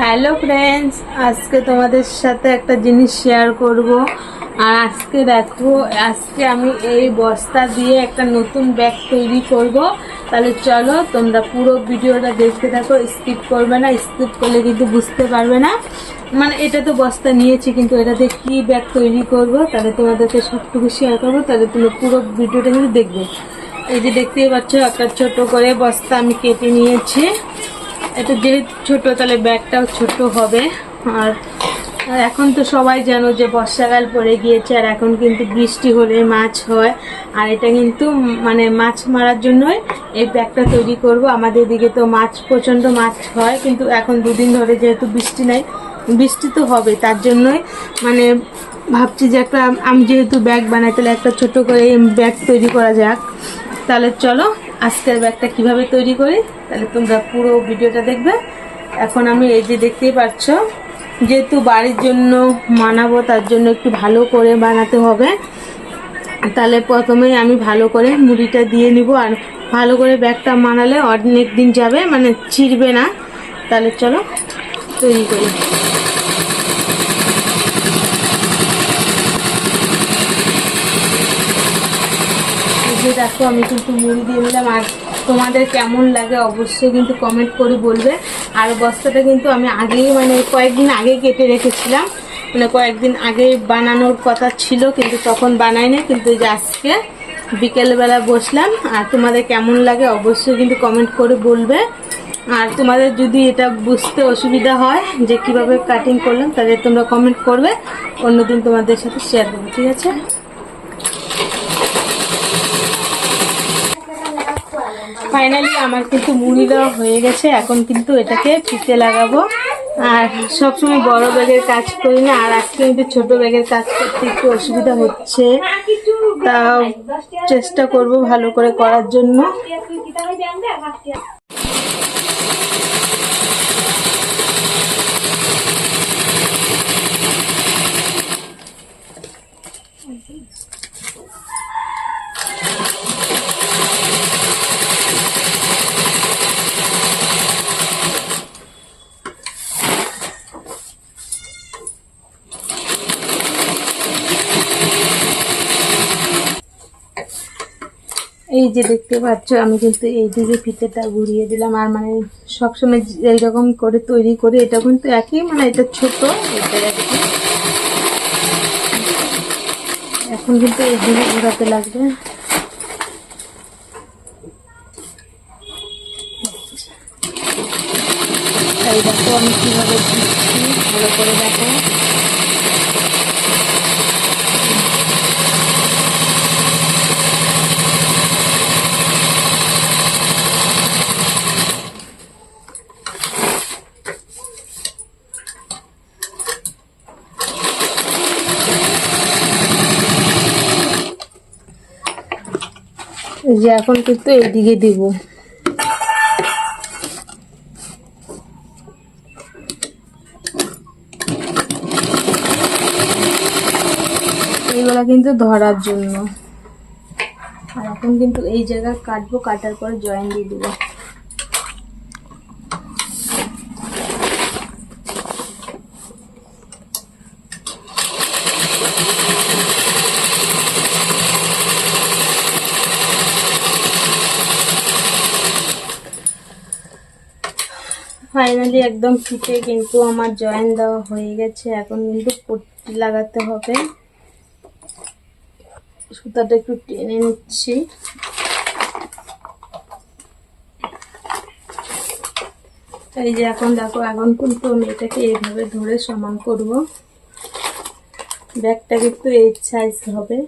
Hello friends আজকে তোমাদের সাথে একটা জিনিস শেয়ার করব। আর আজকে দেখো, আজকে আমি এই বস্তা দিয়ে একটা নতুন ব্যাগ তৈরি করব। তাহলে চলো, তোমরা পুরো ভিডিওটা দেখতে থাকো স্কিপ করবে না স্কিপ করলে কিন্তু বুঝতে পারবে না। মানে এটা তো বস্তা নিয়েছি, কিন্তু এটাতে কি ব্যাগ তৈরি করব, তাহলে তোমাদেরকে সবটুকু শেয়ার করব, তাহলে তুমি পুরো ভিডিওটা কিন্তু দেখবে। এই যে দেখতেই পাচ্ছ, একটা ছোট করে বস্তা আমি কেটে নিয়েছি। এটা যেহেতু ছোট, তাহলে ব্যাগটাও ছোট হবে। আর এখন তো সবাই জানো যে বর্ষাকাল পড়ে গিয়েছে, আর এখন কিন্তু বৃষ্টি হলে মাছ হয়। আর এটা কিন্তু মানে মাছ মারার জন্যই এই ব্যাগটা তৈরি করব। আমাদের দিকে তো মাছ, প্রচণ্ড মাছ হয়, কিন্তু এখন দুদিন ধরে যেহেতু বৃষ্টি নাই, বৃষ্টি তো হবে, তার জন্যই মানে ভাবছি যে একটা, আমি যেহেতু ব্যাগ বানাই, তাহলে একটা ছোট করে ব্যাগ তৈরি করা যাক। তাহলে চলো আজকের ব্যাগটা কীভাবে তৈরি করি, তাহলে তোমরা পুরো ভিডিওটা দেখবে। এখন আমি এই যে দেখতেই পাচ্ছ, যেহেতু বাড়ির জন্য মানাবো, তার জন্য একটু ভালো করে বানাতে হবে। তাহলে প্রথমেই আমি ভালো করে মুড়িটা দিয়ে নিব, আর ভালো করে ব্যাগটা মানালে অনেক দিন যাবে মানে ছিঁড়বে না। তাহলে চলো তৈরি করি। যে দেখো, আমি কিন্তু মুড়ি দিয়ে নিলাম। আর তোমাদের কেমন লাগে অবশ্যই কিন্তু কমেন্ট করে বলবে। আর বস্তাটা কিন্তু আমি আগেই মানে কয়েকদিন আগে কেটে রেখেছিলাম। মানে কয়েকদিন আগে বানানোর কথা ছিল, কিন্তু তখন বানাই না কিন্তু এই যে আজকে বিকেলবেলা বসলাম। আর তোমাদের কেমন লাগে অবশ্যই কিন্তু কমেন্ট করে বলবে। আর তোমাদের যদি এটা বুঝতে অসুবিধা হয়, যে কীভাবে কাটিং করলাম, তাহলে তোমরা কমেন্ট করবে। অন্যদিন তোমাদের সাথে শেয়ার করব, ঠিক আছে? ফাইনালি আমার কিন্তু মুড়ি দেওয়া হয়ে গেছে। এখন কিন্তু এটাকে ফিতে লাগাবো। আর সবসময় বড় ব্যাগের কাজ করি না, আর আজকে কিন্তু ছোট ব্যাগের কাজ করতে একটু অসুবিধা হচ্ছে। তাও চেষ্টা করব ভালো করে করার জন্য। এই যে দেখতে পাচ্ছ, আমি কিন্তু এই দিকে ফিতেটা ঘুরিয়ে দিলাম, আর মানে সবসময় এইরকম করে তৈরি করে, এটা কিন্তু একই মানে এটা ছোট, এটা এখন কিন্তু এই দিকে ঘোরাতে লাগবে। আমি কীভাবে ভালো করে দেখো। যে এখন কিন্তু এদিকে দিব। এইগুলা কিন্তু ধরার জন্য। আর এখন কিন্তু এই জায়গা কাটবো, কাটার পর জয়েন দিয়ে দেবো। ফাইনালি একদম ফিটে কিন্তু আমার জয়েন দেওয়া হয়ে গেছে। এখন কিন্তু পট্টি লাগাতে হবে। সুতাটা একটু টেনে নিচ্ছি। এই যে এখন দেখো, এখন কিন্তু আমি এটাকে এইভাবে ধরে সমান করব। ব্যাগটা কিন্তু এই সাইজ হবে।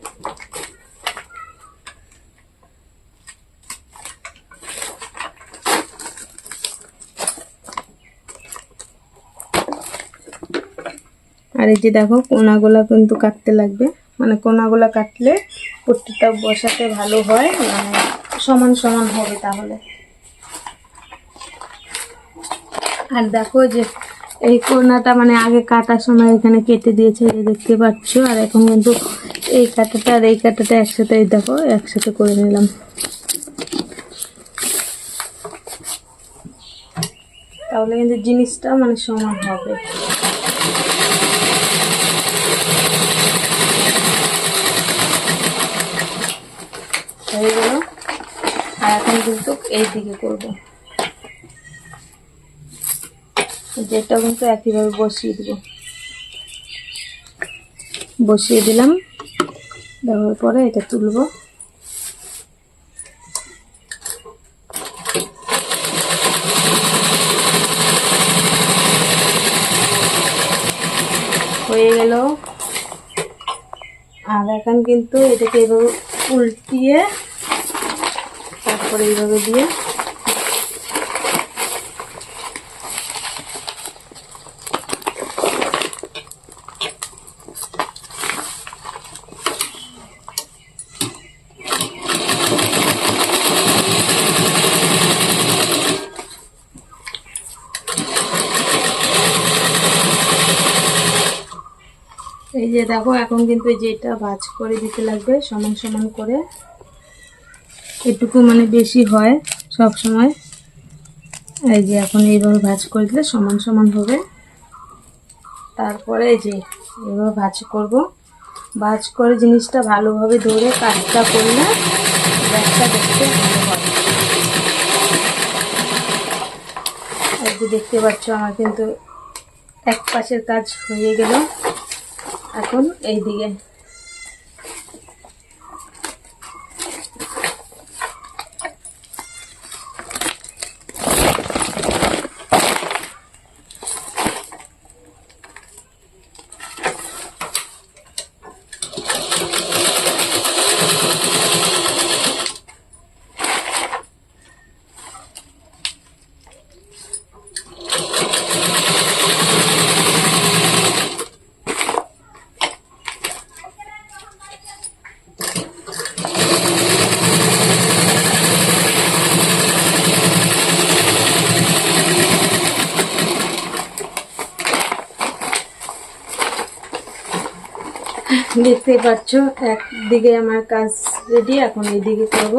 আর এই যে দেখো, কোনাগুলা কিন্তু কাটতে লাগবে। মানে কোনাগুলা কাটলে পট্টিটা বসাতে ভালো হয় মানে সমান সমান হবে তাহলে। আর দেখো যে এই কোনাটা মানে আগে কাটার সময় এখানে কেটে দিয়েছে দেখতে পাচ্ছ। আর এখন কিন্তু এই কাটাটা আর এই কাটাটা একসাথে দেখো, একসাথে করে নিলাম। তাহলে কিন্তু জিনিসটা মানে সমান হবে। হয়ে গেল। আর এখন কিন্তু এই দিকে করব। যেটা কিন্তু একইভাবে বসিয়ে দিব। বসিয়ে দিলাম। দেওয়ার পরে এটা তুলবো। হয়ে গেল। আর এখন কিন্তু এটাকে এভাবে উল্টিয়ে তারপরে এইভাবে দিয়ে এই যে দেখো, এখন কিন্তু যেটা ভাজ করে দিতে লাগবে, সমান সমান করে। এটুকু মানে বেশি হয় সব সময়। এই যে এখন এইভাবে ভাজ করে দিলে সমান সমান হবে। তারপরে যে এইভাবে ভাজ করব। ভাজ করে জিনিসটা ভালোভাবে ধরে কাজটা করলে ব্যাগটা দেখতে ভালো হয় এই যে দেখতে পাচ্ছ, আমার কিন্তু এক পাশের কাজ হয়ে গেল। এখন এই দিকে দেখতে পাচ্ছ, একদিকে আমার কাজ রেডি এখন এইদিকে করব।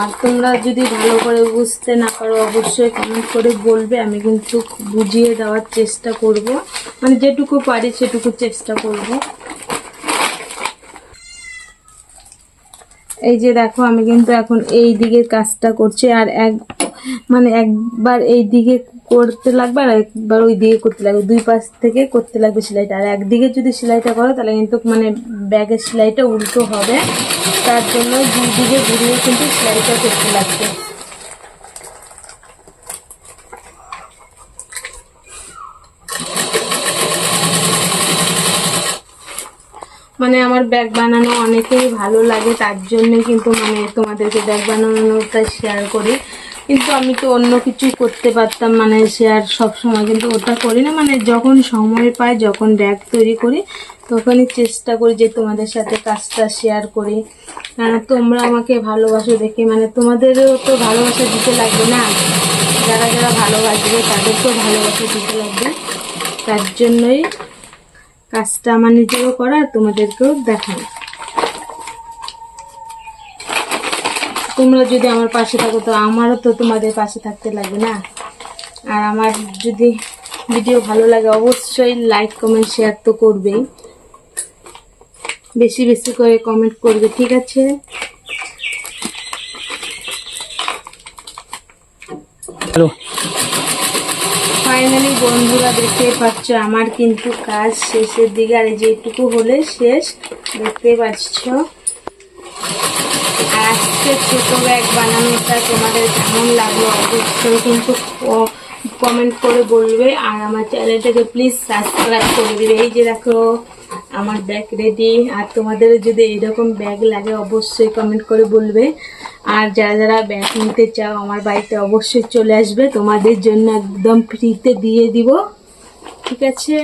আর তোমরা যদি ভালো করে বুঝতে না পারো, অবশ্যই কমেন্ট করে বলবে, আমি কিন্তু বুঝিয়ে দেওয়ার চেষ্টা করব। মানে যেটুকু পারি সেটুকু চেষ্টা করব। এই যে দেখো, আমি কিন্তু এখন এই দিকের কাজটা করছি, আর এক মানে একবার এই দিকে করতে লাগবে আর একবার ওই দিকে করতে লাগবে। দুই পাশ থেকে করতে লাগবে সেলাইটা। আর একদিকে যদি সেলাইটা করো, তাহলে কিন্তু মানে ব্যাগের সেলাইটা উল্টো হবে। তার জন্য দুই দিকে ঘুরিয়ে কিন্তু সেলাইটা করতে লাগবে। মানে আমার ব্যাগ বানানো অনেকেই ভালো লাগে, তার জন্য কিন্তু মানে তোমাদেরকে ব্যাগ বানানোটা শেয়ার করি। কিন্তু আমি তো অন্য কিছু করতে পারতাম মানে শেয়ার সব সময় কিন্তু ওটা করি না। মানে যখন সময় পাই, যখন ব্যাগ তৈরি করি, তখনই চেষ্টা করি যে তোমাদের সাথে কাজটা শেয়ার করি। কারণ তোমরা আমাকে ভালোবাসো দেখে মানে তোমাদেরও তো ভালোবাসা দিতে লাগবে না? যারা যারা ভালোবাসবে তাদেরকেও ভালোবাসা দিতে লাগবে। তার জন্যই কাজটা আমার নিজেরও করা তোমাদেরকেও দেখানো। তোমরা যদি আমার পাশে থাকো তো আমারও তো তোমাদের পাশে থাকতে লাগবে না। আর আমার যদি ভিডিও ভালো লাগে অবশ্যই লাইক কমেন্ট শেয়ার তো করবেই। বেশি বেশি করে কমেন্ট করবে ঠিক আছে? হ্যালো ফাইনালি বন্ধুরা দেখতে পাচ্ছ আমার কিন্তু কাজ শেষের দিকে আর এই যেটুকু হলে শেষ দেখতে পাচ্ছ। আজকে ছোট ব্যাগ বানানোটা তোমাদের কেমন লাগল অবশ্যই কিন্তু কমেন্ট করে বলবে আর আমার চ্যানেলটাকে প্লিজ সাবস্ক্রাইব করে দিবে। এই যে দেখো, আমার ব্যাগ রেডি আর তোমাদের যদি এইরকম ব্যাগ লাগে, অবশ্যই কমেন্ট করে বলবে। আর যারা যারা ব্যাগ নিতে চাও, আমার বাড়িতে অবশ্যই চলে আসবে। তোমাদের জন্য একদম ফ্রিতে দিয়ে দিব। ঠিক আছে?